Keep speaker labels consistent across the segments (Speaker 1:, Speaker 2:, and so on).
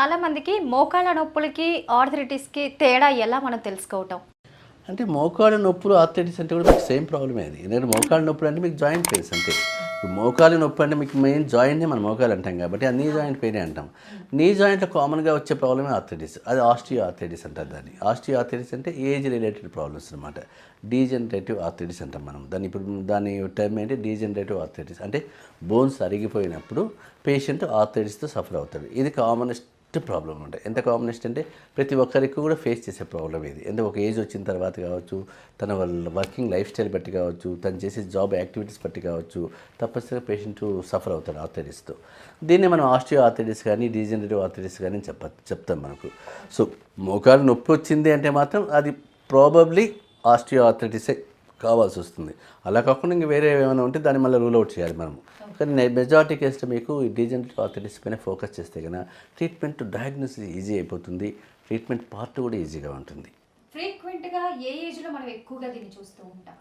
Speaker 1: చాలామందికి మోకాళ్ళ నొప్పులకి ఆర్థరైటిస్కి తేడా ఎలా మనం తెలుసుకోవటం?
Speaker 2: అంటే మోకాళ్ళ నొప్పులు ఆర్థరైటిస్ అంటే కూడా మీకు సేమ్ ప్రాబ్లమే అది. ఎందుకంటే మోకాళ్ళ నొప్పులు అంటే మీకు జాయింట్ పెయిన్స్ అంతే. ఇప్పుడు మోకాలు నొప్పి అంటే మీకు మెయిన్ జాయింట్నే మనం మోకాలు అంటాం కాబట్టి ఆ నీ జాయింట్ పెయిన్ అంటాం. నీ జాయింట్లో కామన్గా వచ్చే ప్రాబ్లమే ఆర్థరైటిస్. అది ఆస్టియో ఆర్థరైటిస్ అంటారు దాన్ని. ఆస్టియో ఆర్థరైటిస్ అంటే ఏజ్ రిలేటెడ్ ప్రాబ్లమ్స్ అనమాట డీజనరేటివ్ ఆర్థరైటిస్ అంటాం మనం. దాన్ని ఇప్పుడు దాని టర్మ్ ఏంటి? Degenerative arthritis. అంటే బోన్స్ అరిగిపోయినప్పుడు పేషెంట్ ఆర్థరైటిస్తో సఫర్ అవుతాడు. ఇది కామనెస్ట్ ప్రాబ్లం ఉంటాయి ఎంత కామనెస్ట్ అంటే ప్రతి ఒక్కరికి కూడా ఫేస్ చేసే ప్రాబ్లం ఇది. ఎంత ఒక ఏజ్ వచ్చిన తర్వాత కావచ్చు తన వాళ్ళ వర్కింగ్ లైఫ్ స్టైల్ బట్టి కావచ్చు తను చేసే జాబ్ యాక్టివిటీస్ బట్టి కావచ్చు తప్పనిసరిగా పేషెంట్ సఫర్ అవుతాడు ఆర్థరైటిస్తో దీన్ని మనం ఆస్టియో ఆర్థరైటిస్ కానీ డీజనరేటివ్ ఆర్థరైటిస్ కానీ చెప్ప చెప్తాం మనకు. సో మోకాలు నొప్పి వచ్చింది అంటే మాత్రం అది ప్రాబబ్లీ ఆస్టియో ఆర్థరైటిసే కావాల్సి వస్తుంది. అలా కాకుండా ఇంక వేరే ఏమైనా ఉంటే దాన్ని మళ్ళీ రూల్ అవుట్ చేయాలి మనం కానీ మెజారిటీ కేసులో మీకు ఈ డీజనరేటివ్ ఆర్థరైటిస్ పైన ఫోకస్ చేస్తే కనుక ట్రీట్మెంట్ డయాగ్నోసిస్ ఈజీ అయిపోతుంది. ట్రీట్మెంట్ పార్ట్ కూడా ఈజీగా ఉంటుంది.
Speaker 1: ఫ్రీక్వెంట్గా ఏ ఏజ్లో మనం ఎక్కువగా దీన్ని చూస్తూ ఉంటాం?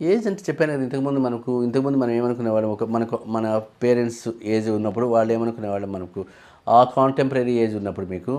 Speaker 2: ఏజ్ అంటే చెప్పాను కదా ఇంతకుముందు మనకు ఇంతకుముందు మనం ఏమనుకునేవాళ్ళం ఒక మనకు మన పేరెంట్స్ ఏజ్ ఉన్నప్పుడు వాళ్ళు ఏమనుకునేవాళ్ళం మనకు? ఆ కాంటెంపరీ ఏజ్ ఉన్నప్పుడు మీకు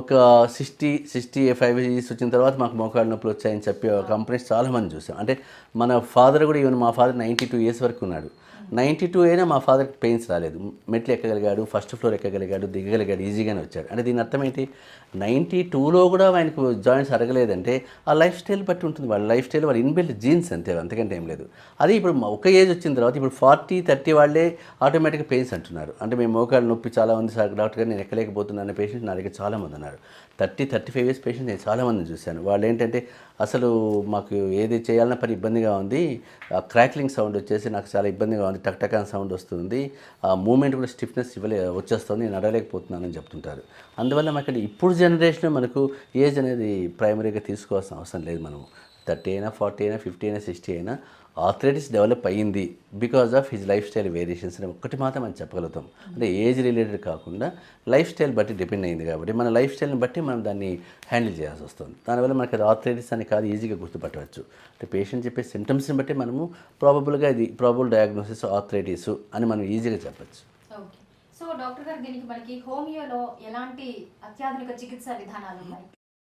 Speaker 2: ఒక సిక్స్టీ సిక్స్టీ ఫైవ్ ఇయర్స్ వచ్చిన తర్వాత మాకు మోకాళ్ళ నొప్పులు వచ్చాయని చెప్పి కంపెనీస్ చాలామంది చూసాం. అంటే మన ఫాదర్ కూడా ఈవెన్ మా ఫాదర్ నైంటీ టూ ఇయర్స్ వరకు ఉన్నాడు. నైంటీ టూ అయినా మా ఫాదర్కి పెయిన్స్ రాలేదు. మెట్లు ఎక్కగలిగాడు ఫస్ట్ ఫ్లోర్ ఎక్కగలిగాడు దిగగలిగాడు ఈజీగానే వచ్చాడు. అంటే దీని అర్థం ఏంటి? నైంటీ టూలో కూడా ఆయనకు జాయింట్స్ అరగలేదంటే ఆ లైఫ్ స్టైల్ బట్టి ఉంటుంది. వాళ్ళ లైఫ్ స్టైల్ వాళ్ళ ఇన్బిల్ట్ జీన్స్ అంతే అంతకంటే ఏం లేదు. అది ఇప్పుడు ఒక ఏజ్ వచ్చిన తర్వాత ఇప్పుడు ఫార్టీ థర్టీ వాళ్ళే ఆటోమేటిక్గా పెయిన్స్ అంటున్నారు. అంటే మేము మోకాళ్ళ నొప్పి చాలా ఉంది సార్ డాక్టర్ గారు నేను ఎక్కలేకపోతున్నాను అనే పేషెంట్ నా దగ్గర చాలామంది ఉన్నారు. Thirty thirty five years patient నేను చాలామందిని చూశాను. వాళ్ళు ఏంటంటే అసలు మాకు ఏది చేయాలన్నా పని ఇబ్బందిగా ఉంది. ఆ క్రాక్లింగ్ సౌండ్ వచ్చేసి నాకు చాలా ఇబ్బందిగా ఉంది. టక్ అని సౌండ్ వస్తుంది. ఆ మూమెంట్ కూడా స్టిఫ్నెస్ ఇవ్వలే వచ్చేస్తుంది నేను నడవలేకపోతున్నానని చెప్తుంటారు. అందువల్ల మాకు ఇప్పుడు జనరేషన్ మనకు ఏజ్ అనేది ప్రైమరీగా తీసుకోవాల్సిన అవసరం లేదు మనము. థర్టీ అయినా ఫార్టీ అయినా ఫిఫ్టీ అయినా సిక్స్టీ అయినా ఆర్థరైటిస్ డెవలప్ అయ్యింది because of his life style variations అని ఒక్కటి మాత్రం మనం చెప్పగలుగుతాం. అంటే ఏజ్ రిలేటెడ్ కాకుండా లైఫ్ స్టైల్ బట్టి డిపెండ్ అయింది కాబట్టి మన లైఫ్ స్టైల్ని బట్టి మనం దాన్ని హ్యాండిల్ చేయాల్సి వస్తుంది. దానివల్ల మనకి అది ఆర్థరైటిస్ అని కాదు ఈజీగా గుర్తుపట్టవచ్చు. అంటే పేషెంట్ చెప్పే సిమ్టమ్స్ని బట్టి మనము ప్రాబబుల్గా ఇది ప్రాబుల్ డయాగ్నోసిస్ ఆర్థరైటిస్ అని మనం ఈజీగా చెప్పచ్చు.
Speaker 1: సో డాక్టర్ గారు దీనికి మనకి హోమియోలో ఎలాంటి అత్యాధునిక చికిత్సా విధానాలు ఉన్నాయి?